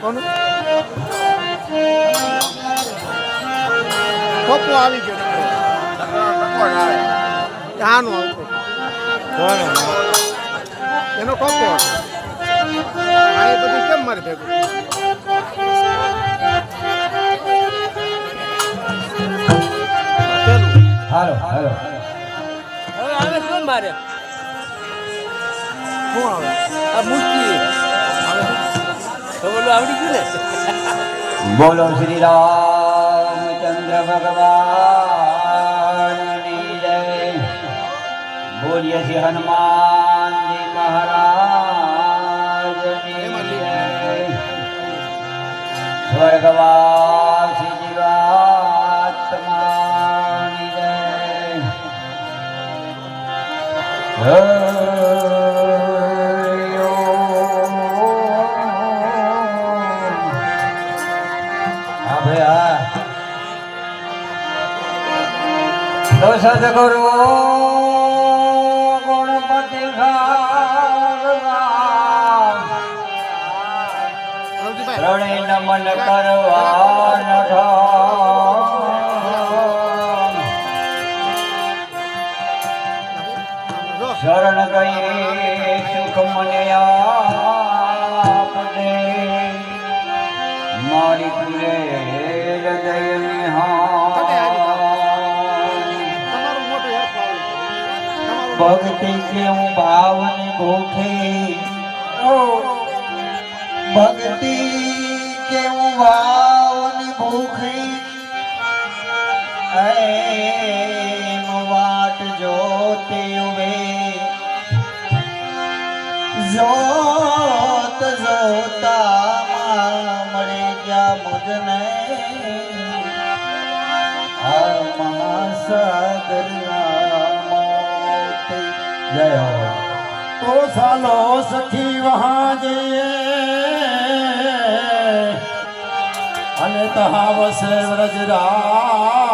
કોનું પપ્પો આવી ગયો. ચાનો આવતું. એનો ટોપો આ એ બધું કેમ મારે ભેગું? હાલો હાલો. હવે આવે કોણ મારે? શું આવે? આ મૂર્તિ. આવે તો બોલું આવડી ગયું ને? બોલો શ્રી રામચંદ્ર ભગવાન જય. બોલીએ શ્રી હનુમાનજી મહારાજ જય. સ્વર્ગવાસી જીવાત્મા જય. સદગુરુ ગુણપતિ રણી નમન કરવા શરણ ગયે સુખ મને આપને મારી કુલે તમારું ભક્તિ કેવું ભાવની ભૂખી ભક્તિ કેવું ભાવની ભૂખી એમ વાટ જોતી ઉભે જોત જોતા મળે ગયા મુજને આમાં સાગરના મોતી જય હો. તો ચાલો સખી વહા જઈએ અને તહાવસે વ્રજરાજ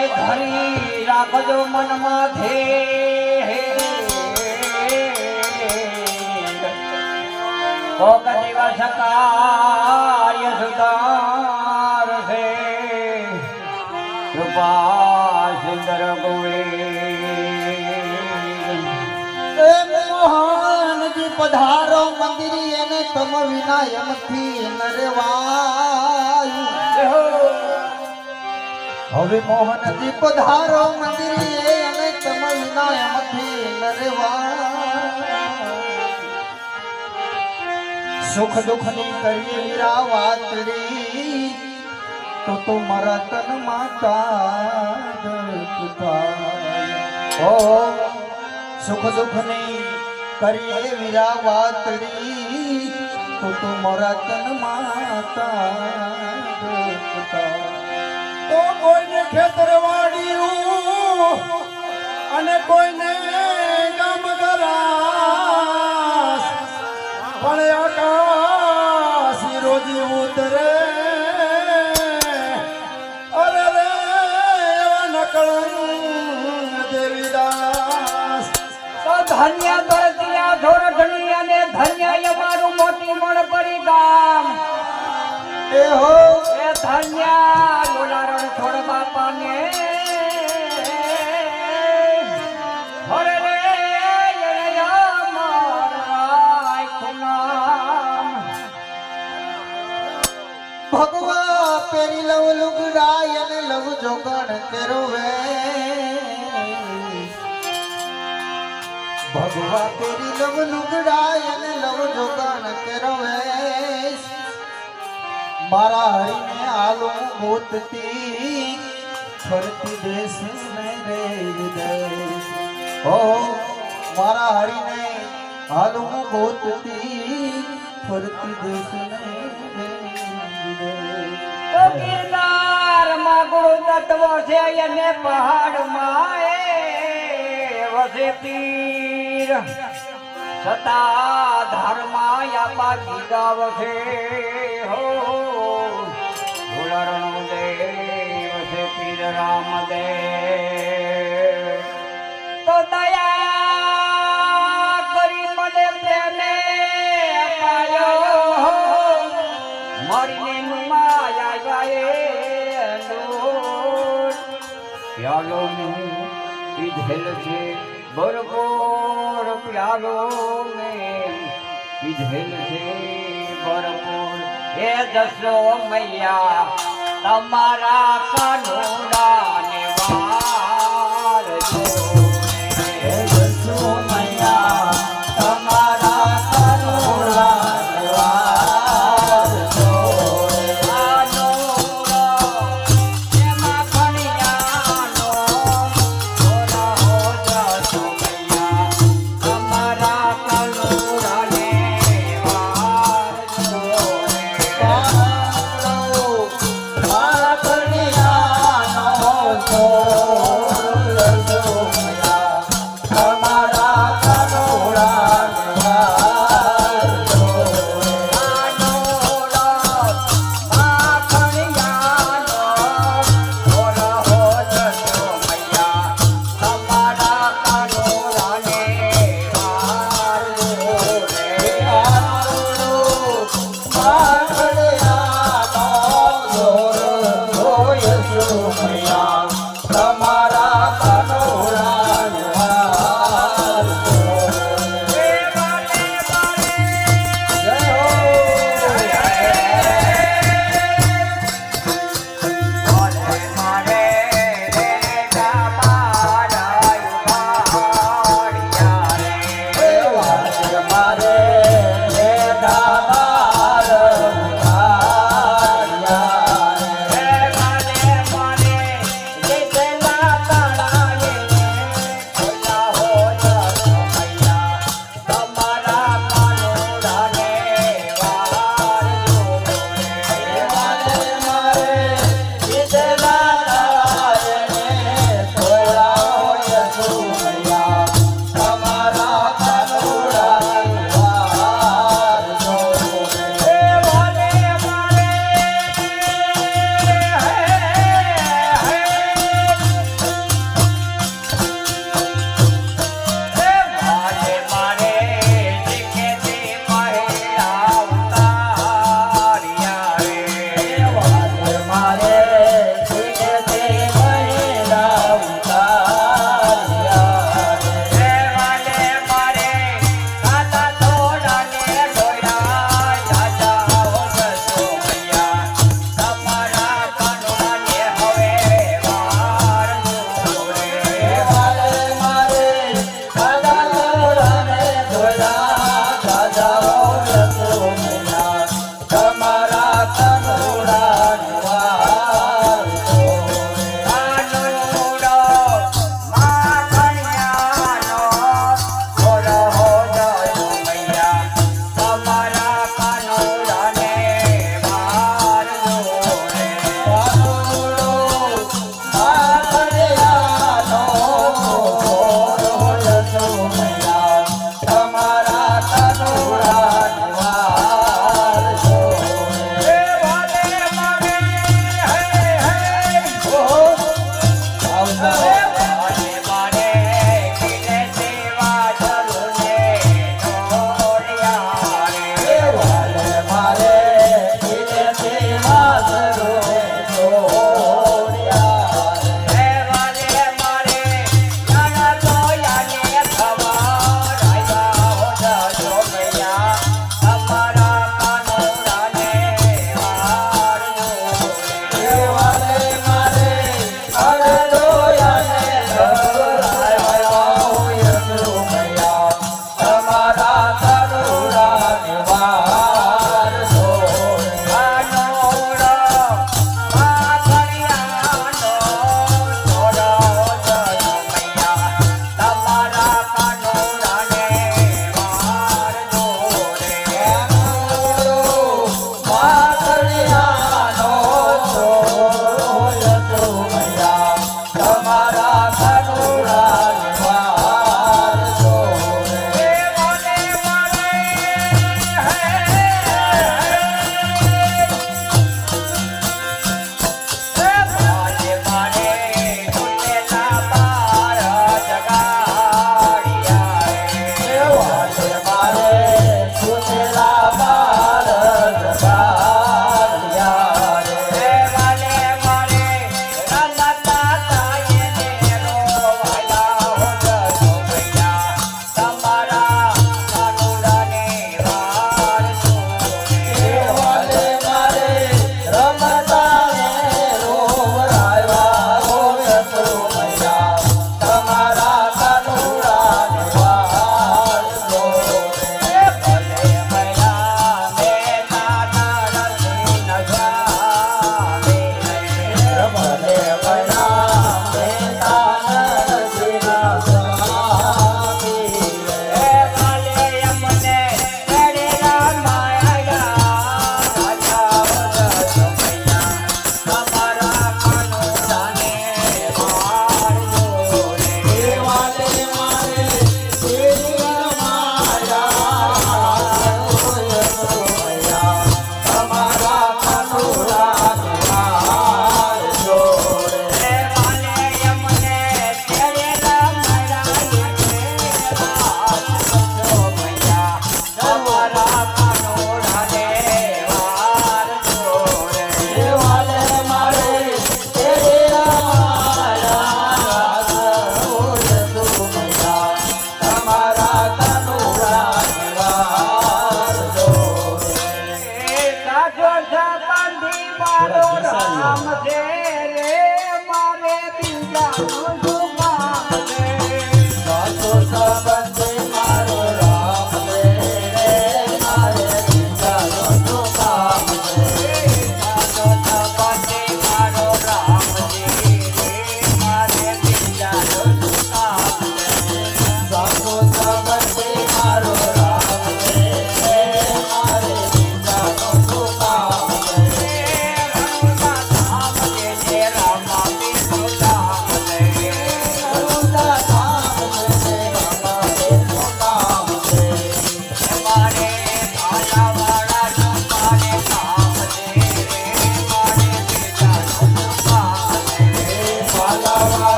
અને ધરી રાખજો મનમાં કોક દિવસ કાર્ય સુધાર છે કૃપા સુંદર એ મોહનજી પધારો મંદિરી એને તમ વિના એમથી નરેવાયું હવે મોહનજી પધારો મંદિરી એને તમ વિના એમથી સુખ દુઃખની કરીએ વીરા વાતડી તો તો મારા તન માતા ઓ, સુખ દુઃખની કરીએ વીરા વાતડી તો તો મારા તન માતા તો કોઈને ખેતરવાડિયું અને કોઈને ગામ ગરાસ. પણ આકાશ રોજી ઉતરે. અરે રે એવા નકળંગ દેવીદાસ ધન્ય દરદિયા ધોર ધનિયા ને ધન્ય અમારું મોટી મણ પડી ગામ. એ હો ધન્ય લોલારણ છોડ બાપા ને હરે. ભગવા પેરી લવ લુગડાય અને લવ જોગણ કેરો વે ભગવા પેરી લવ લુગડાય અને લવ જોગણ કેરો વે મારા હરીને આલું ગોતતી ફરતી દેશ રે હૃદય ઓ મારા હરીને હાલું ગોતતી ફરતી દેશ ને રે હૃદય તો ગિરનારમાં ગુરુ તત્વ છે એને પહાડમાં એ વસે પીર. સતા ધર્મા યાપા ગીગાવ છે હો રામદેવ. તો દયા કરી મને પ્રેમે અપાયો. મરીને માયા જાય પ્યાલો પીધેલ છે ભરપૂર પ્યાલો મેં પીધેલ છે ભરપૂર હે દસો મૈયા તમારા કાનોડા ને વાર 不回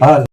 જીવાત્માની જય